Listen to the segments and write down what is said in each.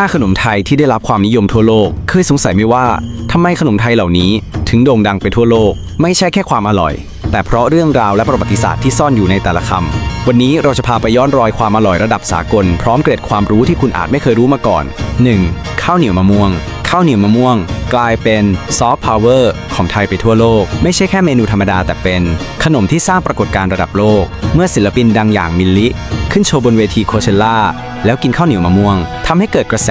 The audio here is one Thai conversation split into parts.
5 ขนมไทยที่ได้รับความนิยมทั่วโลก เคยสงสัยไหมว่าทำไมขนมไทยเหล่านี้ ถึงโด่งดังไปทั่วโลก ไม่ใช่แค่ความอร่อย แต่เพราะเรื่องราวและประวัติศาสตร์ที่ซ่อนอยู่ในแต่ละคำ วันนี้เราจะพาไปย้อนรอยความอร่อยระดับสากล พร้อมเกร็ดความรู้ที่คุณอาจไม่เคยรู้มาก่อน 1. ข้าวเหนียวมะม่วง ข้าวเหนียวมะม่วง กลายเป็นซอฟต์พาวเวอร์ของไทยไปทั่วโลก ไม่ใช่แค่เมนูธรรมดาแต่เป็นขนมที่สร้างปรากฏการณ์ระดับโลก เมื่อศิลปินดังอย่างมิลลิ ขึ้นโชว์บนเวทีโคเชล่าแล้วกินข้าวเหนียวมะม่วงทำให้เกิดกระแส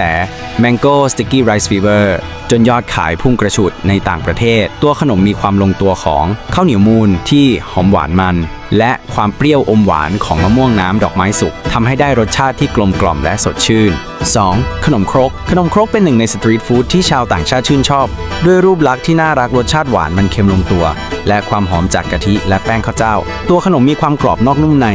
Mango Sticky Rice Fever จนยอดขายพุ่งกระฉูดในต่างประเทศ ตัวขนมมีความลงตัวของข้าวเหนียวมูนที่หอมหวานมัน และความเปรี้ยวอมหวานของมะม่วงน้ำดอกไม้สุกทำให้ได้รสชาติที่กลมกล่อมและสดชื่น 2. ขนมครก ขนมครกเป็นหนึ่งในสตรีทฟู้ดที่ชาวต่างชาติชื่นชอบ ด้วยรูปลักษณ์ที่น่ารักรสชาติหวานมันเค็มลงตัว และความหอมจากกะทิและแป้งข้าวเจ้า ตัวขนมมีความกรอบนอกนุ่มใน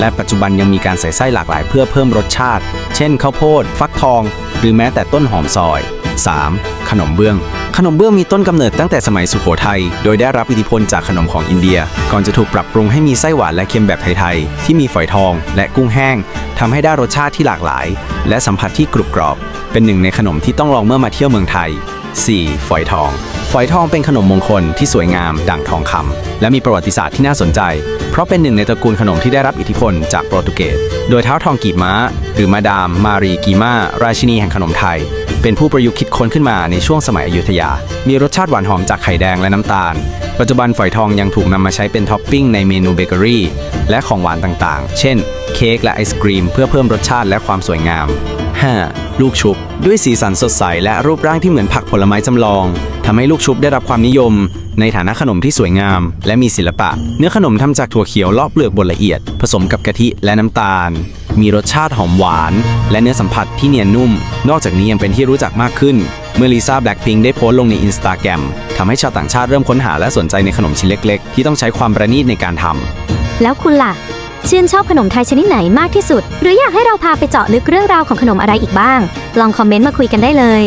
และปัจจุบันยังมีการใส่ไส้หลากหลายเพื่อเพิ่มรสชาติ เช่นข้าวโพด ฟักทอง หรือแม้แต่ต้นหอมซอย 3. ขนมเบื้อง ขนมเบื้องมีต้นกำเนิดตั้งแต่สมัยสุโขทัย โดยได้รับอิทธิพลจากขนมของอินเดีย ก่อนจะถูกปรับปรุงให้มีไส้หวานและเค็มแบบไทยๆ ที่มีฝอยทอง และกุ้งแห้งทำให้ได้รสชาติที่หลากหลาย และสัมผัสที่กรุบกรอบ เป็นหนึ่งในขนมที่ต้องลองเมื่อมาเที่ยวเมืองไทย 4. ฝอยทอง ฝอยทองเป็นขนมมงคลที่สวยงาม ดั่งทองคำและมีประวัติศาสตร์ที่น่าสนใจ เพราะเป็นหนึ่งในตระกูลขนมที่ได้รับอิทธิพลจากโปรตุเกส โดยเท้าทองกีบม้า หรือมาดาม มารีกีมาราชินีแห่งขนมไทย เป็นผู้ประยุกต์คิดค้นขึ้นมาในช่วงสมัยอยุธยา มีรสชาติหวานหอมจากไข่แดงและน้ำตาล ปัจจุบันฝอยทองยังถูกนำมาใช้เป็นท็อปปิ้งในเมนูเบเกอรี่และของหวานต่างๆ เช่น เค้กและไอศกรีม เพื่อเพิ่มรสชาติและความสวยงาม 5. ลูกชุบ ด้วยสีสันสดใสและรูปร่างที่เหมือนผักผลไม้จำลองทำให้ลูกชุบได้รับความนิยม ในฐานะขนมที่สวยงาม และมีศิลปะ เนื้อขนมทำจากถั่วเขียวลาะเปลือกบดละเอียด ผสมกับกะทิและน้ำตาล มีรสชาติหอมหวาน และเนื้อสัมผัสที่เนียนนุ่ม นอกจากนี้ยังเป็นที่รู้จักมากขึ้น เมื่อลิซ่าแบล็ p พิงได้โพสต์ลงในอินสตาแกรมทำให้ชาวต่างชาติเริ่มค้นหาและสนใจในขนมชิ้นเล็ก ๆ ที่ต้องใช้ความประณีตในการทำแล้วคุณล่ะ ชื่นชอบขนมไทยชนิดไหนมากที่สุด หรืออยากให้เราพาไปเจาะลึกเรื่องราวของขนมอะไรอีกบ้าง ลองคอมเมนต์มาคุยกันได้เลย